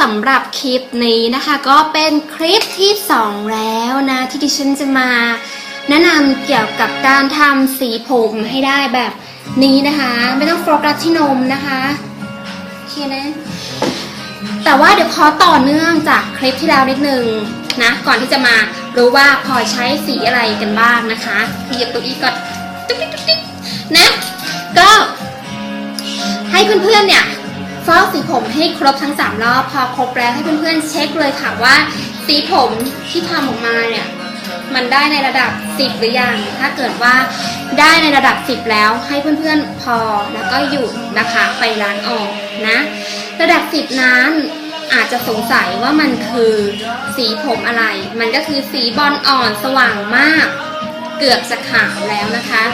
สำหรับคลิปนี้นะคะ ก็เป็นคลิปที่ 2 แล้วนะที่ดิฉันจะมา แนะนำเกี่ยวกับการทำสีผมให้ได้แบบนี้นะคะ ไม่ต้องโฟกัสที่นมนะคะโอเคนะแต่ว่าเดี๋ยวขอต่อเนื่องจากคลิปที่แล้วนิดนึงนะก่อนที่จะมารู้ว่าพอใช้สีอะไรกันบ้างนะคะเหยียบตัวอีก่อนตุ๊กติ๊กตุ๊กติ๊กนะก็ให้เพื่อนๆเนี่ย ฟอกสีผมให้ครบทั้ง 3 รอบ พอครบแล้วให้เพื่อนๆเช็คเลยค่ะว่า สีผมที่ทำออกมาเนี่ยมันได้ในระดับ 10 หรือยัง ถ้าเกิดว่าได้ในระดับ 10 แล้วให้เพื่อนๆพอแล้วก็หยุดนะคะไปล้างออกนะ ระดับ 10 นั้นอาจจะสงสัยว่ามันคือสีผมอะไร มันก็คือสีบอลอ่อนสว่างมาก เกือบจะขาวแล้วนะคะ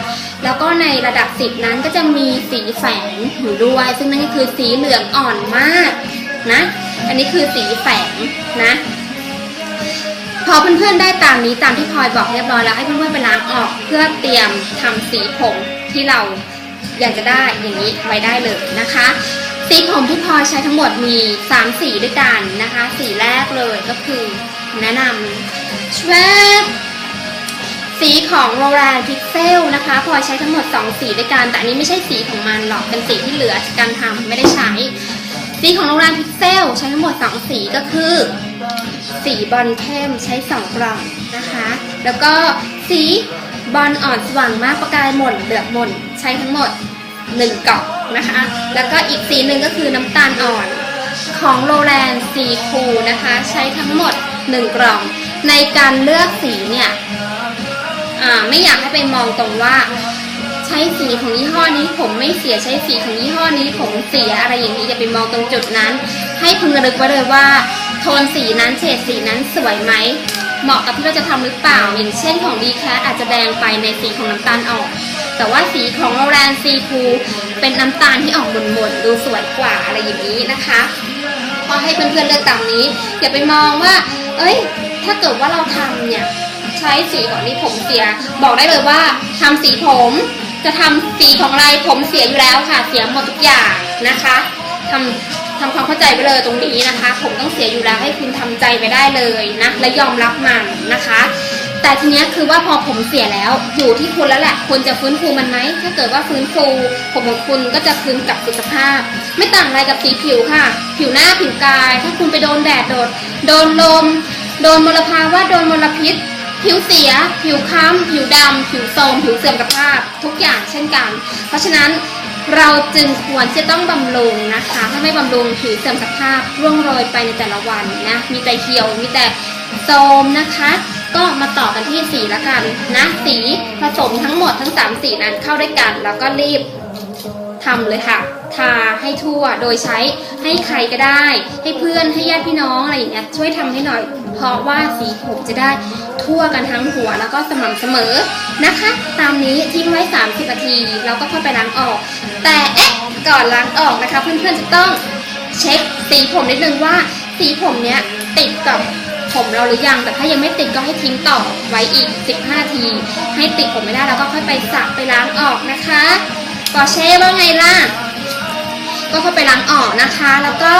แล้วก็ในระดับ 10 นั้นก็จะมีสีแฝงอยู่ด้วย ซึ่งนั่นก็คือสีเหลืองอ่อนมากนะ อันนี้คือสีแฝงนะ พอเพื่อนๆได้ตามนี้ตามที่พลอยบอกเรียบร้อยแล้วให้เพื่อนๆไปล้างออกเพื่อเตรียมทำสีผมที่เราอยากจะได้อย่างนี้ไว้ได้เลยนะคะ สีผมที่พลอยใช้ทั้งหมดมี 3 สีด้วยกันนะคะ สีแรกเลยก็คือแนะนำชวบ สีของโรแรนพิกเซลนะคะ พอใช้ทั้งหมด 2 สีด้วยกัน แต่อันนี้ไม่ใช่สีของมันหรอก เป็นสีที่เหลือจากการทำไม่ได้ใช้ สีของโรงแรมพิกเซลใช้ทั้งหมด 2 สีก็คือ สีบอลเข้มใช้ 2 กล่องนะคะ แล้วก็สีบอลอ่อนสว่างมากประกายหม่นเหลือบหม่นใช้ทั้งหมด 1 กล่องนะคะ แล้วก็อีกสีหนึ่งก็คือน้ำตาลอ่อนของโรแลนซีคูนะคะ ใช้ทั้งหมด 1 กล่อง ในการเลือกสีเนี่ย ไม่อยากให้ไปมองตรงว่า ใช้สีของยี่ห้อนี้ผมไม่เสียใช้สีของยี่ห้อนี้ผมเสียอะไรอย่างนี้อย่าไปมองตรงจุดนั้น ให้พึงระลึกไว้เลยว่า โทนสีนั้นเฉดสีนั้นสวยไหมเหมาะกับที่เราจะทำหรือเปล่า อย่างเช่นของดีแคอาจจะแดงไปในสีของน้ำตาลออนแต่ว่าสีของโรแลนซีคูเป็นน้ำตาลที่ออกหม่นๆดูสวยกว่าอะไรอย่างนี้นะคะพอให้เพื่อนๆเลือกตามนี้ อย่าไปมองว่า เอ้ย ถ้าเกิดว่าเราทำเนี่ย ใช้สีของนี้ผมเสีย บอกได้เลยว่าทำสีผมจะทำสีของอะไรผมเสียอยู่แล้วค่ะ เสียหมดทุกอย่างนะคะทำทำความเข้าใจไปเลยตรงนี้นะคะ ผมต้องเสียอยู่แล้วให้คุณทำใจไปได้เลยนะและยอมรับมันนะคะ แต่ทีเนี้ยคือว่าพอผมเสียแล้วอยู่ที่คุณแล้วแหละคุณจะฟื้นฟูมันไหมถ้าเกิดว่าฟื้นฟู ผมของคุณก็จะคืนกลับสุขภาพ ไม่ต่างอะไรกับสีผิวค่ะ ผิวหน้าผิวกาย ถ้าคุณไปโดนแดดโดนโดนลม โดนมลภาวะโดนมลพิษ ผิวเสีย ผิวค้ำผิวดำผิวโทรมผิวเสื่อมสภาพทุกอย่างเช่นกัน เพราะฉะนั้นเราจึงควรจะต้องบำรุงนะคะ ถ้าไม่บำรุงผิวเสื่อมสภาพร่วงโรยไปในแต่ละวันนะ มีแต่เหี่ยว มีแต่โทรมนะคะ ก็มาต่อกันที่สีละกันนะ สีผสมทั้งหมดทั้ง 3 สีนั้นเข้าด้วยกัน แล้วก็รีบทำเลยค่ะ ทาให้ทั่ว โดยใช้ให้ใครก็ได้ ให้เพื่อน ให้ญาติพี่น้องอะไรอย่างเงี้ย ช่วยทำให้หน่อย เพราะว่าสีผมจะได้ทั่วกันทั้งหัวแล้วก็สม่ำเสมอนะคะ ตามนี้ทิ้งไว้ 30นาทีแล้วก็ค่อยไปล้างออก แต่เอ๊ะก่อนล้างออกนะคะ เพื่อนๆจะต้องเช็คสีผมนิดนึงว่า สีผมเนี้ยติดกับผมเราหรือยังแต่ถ้ายังไม่ติดก็ให้ทิ้งต่อไว้อีก 15นาที ให้ติดผมไม่ได้แล้วก็ค่อยไปสระไปล้างออกนะคะปอเช่ว่าไงล่ะก็เข้าไปล้างออกนะคะ แล้วก็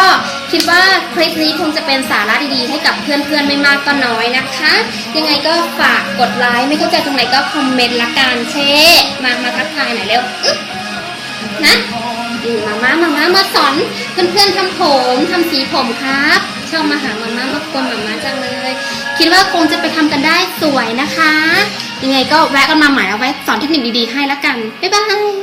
คิดว่าคลิปนี้คงจะเป็นสาระดีๆ ให้กับเพื่อนๆไม่มากก็น้อยนะคะ ยังไงก็ฝากกดไลค์ไม่เข้าใจตรงไหนก็คอมเมนต์ละกันเช่ มามาทักทายหน่อยเร็วนะอืมมาม่ามาม่ามาสอนเพื่อนๆทำผมทำสีผมครับชอบมาหามาม่ามากวนมาม่าจังเลย คิดว่าคงจะไปทำกันได้สวยนะคะ ยังไงก็แวะกันมาใหม่เอาไว้สอนเทคนิคดีๆให้ละกันบ๊ายบาย